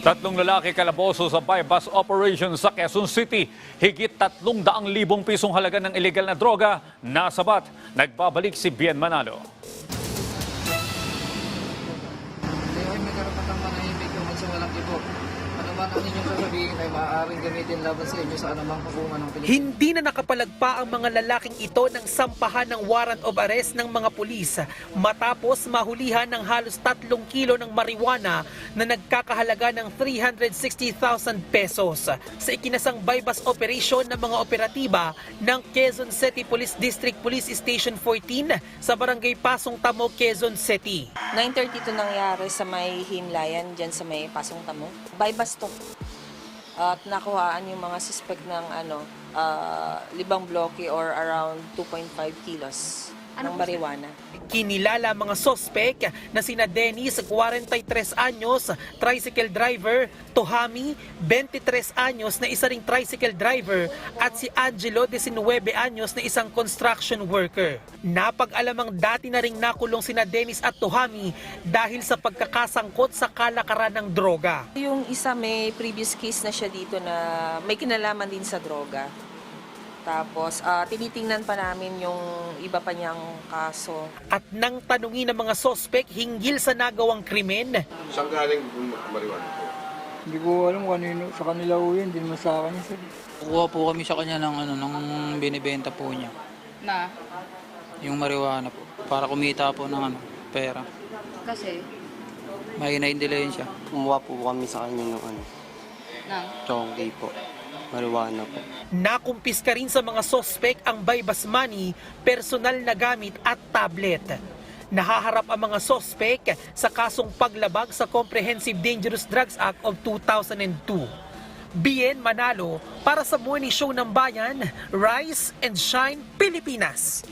Tatlong lalaki kalaboso sa bypass operation sa Quezon City. Higit tatlong daang libong pisong halaga ng illegal na droga nasabat. Nagbabalik si Bien Manalo. Kayo ay may karapatang manahimik kung magsiwalang ibo. Ano man ang inyong sasabihin ay maaaring gamitin laban sa inyo sa anumang hukuman ng Pilipinas. Hindi na nakapalagpa ang mga lalaking ito ng sampahan ng warrant of arrest ng mga pulis matapos mahulihan ng halos tatlong kilo ng marijuana na nagkakahalaga ng 360,000 pesos sa ikinasang bypass operation ng mga operatiba ng Quezon City Police District Police Station 14 sa Barangay Pasong Tamo, Quezon City. 9.30 to nangyari sa may himlayan dyan sa may Pasong Tamo. By bastok. At nakuhaan yung mga suspect ng ano, ah, libang bloke or around 2.5 kilos ng marijuana. Kinilala mga sospek na sina Dennis, 43 anyos, tricycle driver, Tohami, 23 anyos na isa ring tricycle driver at si Angelo, 19 anyos na isang construction worker. Napag-alamang dati na ring nakulong sina Dennis at Tohami dahil sa pagkakasangkot sa kalakaran ng droga. Yung isa may previous case na siya dito na may kinalaman din sa droga. Tapos, ah, tinitingnan pa namin yung iba pa niyang kaso. At nang tanungin ng mga sospek hinggil sa nagawang krimen, Saan galing marijuana po? Hindi ko alam kung kanino sa kanila ho yun, hindi naman sa akin. Kukuha po kami sa kanya ng ano ng binibenta po niya. Na? Yung marijuana po para kumita po ng ano pera. Kasi? May na-delay siya. Kumuha po kami sa kanya ng ano, Nang? chonky po, marijuana po. Nakumpiska rin sa mga sospek ang bypass money, personal na gamit at tablet. Nahaharap ang mga sospek sa kasong paglabag sa Comprehensive Dangerous Drugs Act of 2002. Bien Manalo para sa Morning Show ng Bayan, Rise and Shine Pilipinas.